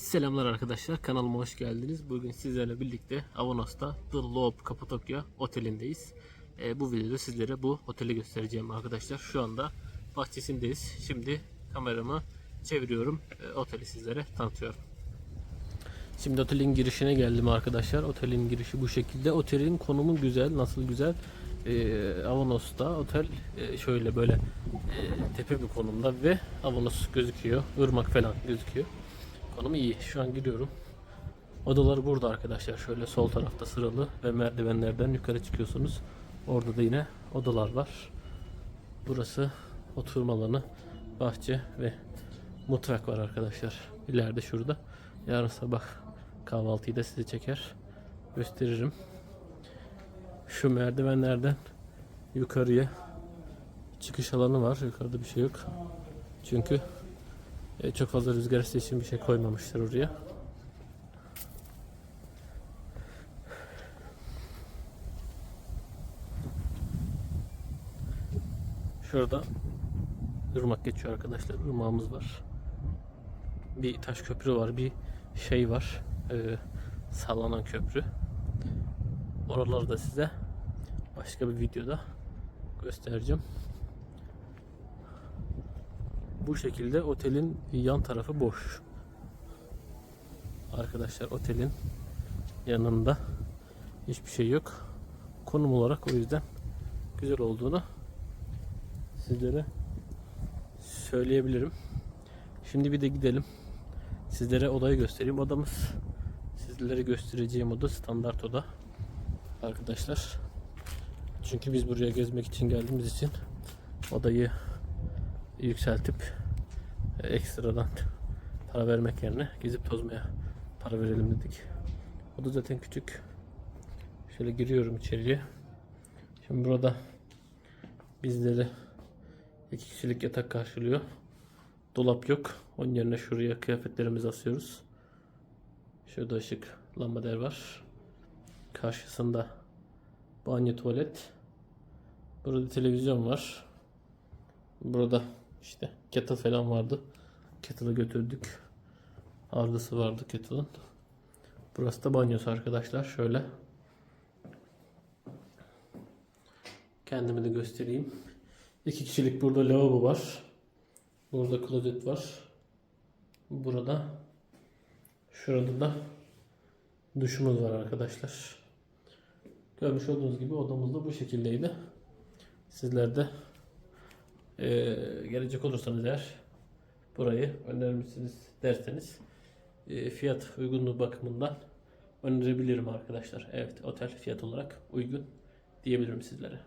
Selamlar arkadaşlar kanalıma hoş geldiniz. Bugün sizlerle birlikte Avanos'ta The Loop Kapadokya otelindeyiz. Ee, bu videoda sizlere bu oteli göstereceğim arkadaşlar. Şu anda bahçesindeyiz. Şimdi kameramı çeviriyorum. Ee, oteli sizlere tanıtıyorum. Şimdi otelin girişine geldim arkadaşlar. Otelin girişi bu şekilde. Otelin konumu güzel. Nasıl güzel? Ee, Avanos'ta otel e, şöyle böyle e, tepe bir konumda ve Avanos gözüküyor. Irmak falan gözüküyor. Konumu iyi. Şu an gidiyorum. Odalar burada arkadaşlar. Şöyle sol tarafta sıralı ve merdivenlerden yukarı çıkıyorsunuz. Orada da yine odalar var. Burası oturma alanı, bahçe ve mutfak var arkadaşlar. İleride şurada. Yarın sabah kahvaltıyı da size çeker. Gösteririm. Şu merdivenlerden yukarıya çıkış alanı var. Yukarıda bir şey yok. Çünkü e, çok fazla rüzgar estiği için bir şey koymamışlar oraya. Şurada ırmak geçiyor arkadaşlar. Irmağımız var. Bir taş köprü var. Bir şey var. E, sallanan köprü. Oraları da size başka bir videoda göstereceğim. Bu şekilde otelin yan tarafı boş. Arkadaşlar otelin yanında hiçbir şey yok. Konum olarak o yüzden güzel olduğunu sizlere söyleyebilirim. Şimdi bir de gidelim. Sizlere odayı göstereyim. Odamız sizlere göstereceğim oda standart oda. Arkadaşlar. Çünkü biz buraya gezmek için geldiğimiz için odayı yükseltip e, ekstradan para vermek yerine gezip tozmaya para verelim dedik. O da zaten küçük. Şöyle giriyorum içeriye. Şimdi burada bizleri iki kişilik yatak karşılıyor. Dolap yok. Onun yerine şuraya kıyafetlerimizi asıyoruz. Şurada ışık lambader var. Karşısında banyo tuvalet. Burada televizyon var. Burada işte kettle falan vardı. Kettle'ı götürdük. Argısı vardı kettle'ın. Burası da banyosu arkadaşlar. Şöyle. Kendimi de göstereyim. İki kişilik burada lavabo var. Burada klozet var. Burada şurada da duşumuz var arkadaşlar. Görmüş olduğunuz gibi odamız da bu şekildeydi. Sizler de ee, gelecek olursanız eğer burayı önermişsiniz derseniz e, fiyat uygunluğu bakımından önerebilirim arkadaşlar. Evet otel fiyat olarak uygun diyebilirim sizlere.